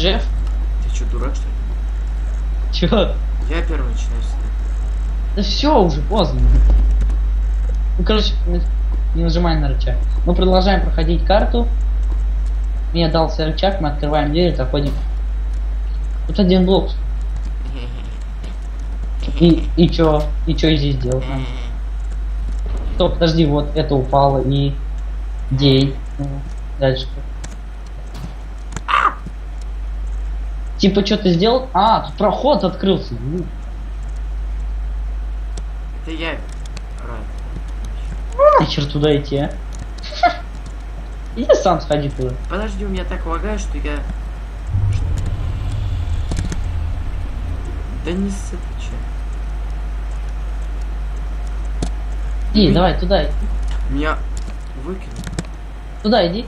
Джефф? Ты что, дурак, что ли? Чё? Я первый начинаю сюда. Да все, уже поздно. Ну, короче, не- нажимай на рычаг. Мы продолжаем проходить карту. Мне дался рычаг, мы открываем дверь, заходим. Тут один блок. И, и чё? И чё здесь делать нам? Стоп, подожди, вот это упало и... День. Ну, Дальше. Типа, что ты сделал? А, тут проход открылся. Ну, Это я рад. Нахер туда идти, а? Иди сам сходи туда. Подожди, у меня так лагает, что я... Что? Да не ссы ты чё. Иди, давай, туда, Меня выкинул. туда иди.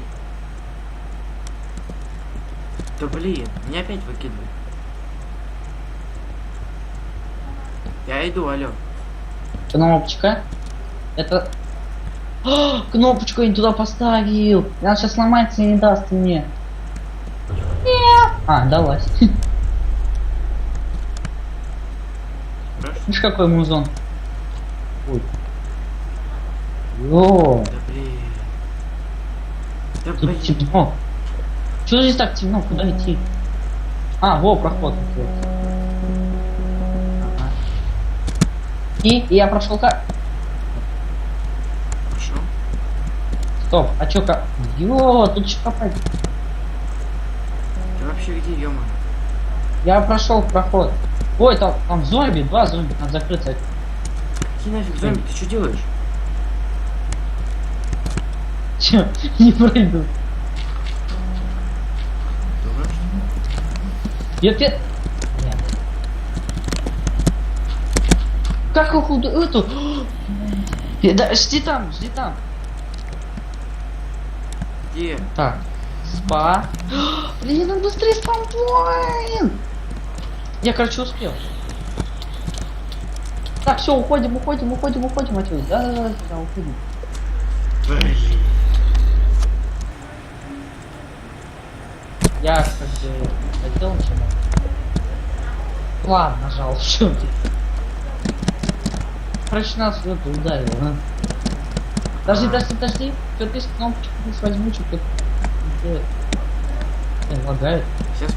Да блин, меня опять выкидывают. Я иду, алло. Кнопочка. Это... А, кнопочку я не туда поставил. Она сейчас сломается и не даст мне. Нет. А, далась. Видишь, какой музон. Ой. Йо, Да блин. Да тут блин. темно. Что здесь так темно? Куда идти? А, во, проход. Ага. И, и я прошел как... Пошел. Стоп, а чё как? Йо, тут что копать? Ты вообще где, ё Я прошел проход. Ой, там, там зомби, два зомби, надо закрыться. Какие нафиг зомби, ты что делаешь? Че, не пройду. Дурак, что ли? Я пе... Нет. Как уд- эту... Э, Да, жди там, жди там. Где? Так, спа. Блин, он быстрее спамплайн! Я, короче, успел. Так, все, уходим, уходим, уходим, уходим отсюда. Да, да, да, да, уходим. Блин. Я как хотел ничего. Ладно, нажал, все. Короче, нас это ударило, а. Подожди, подожди, подожди. Что ты с кнопочку возьму, что-то... Блин, лагает. Сейчас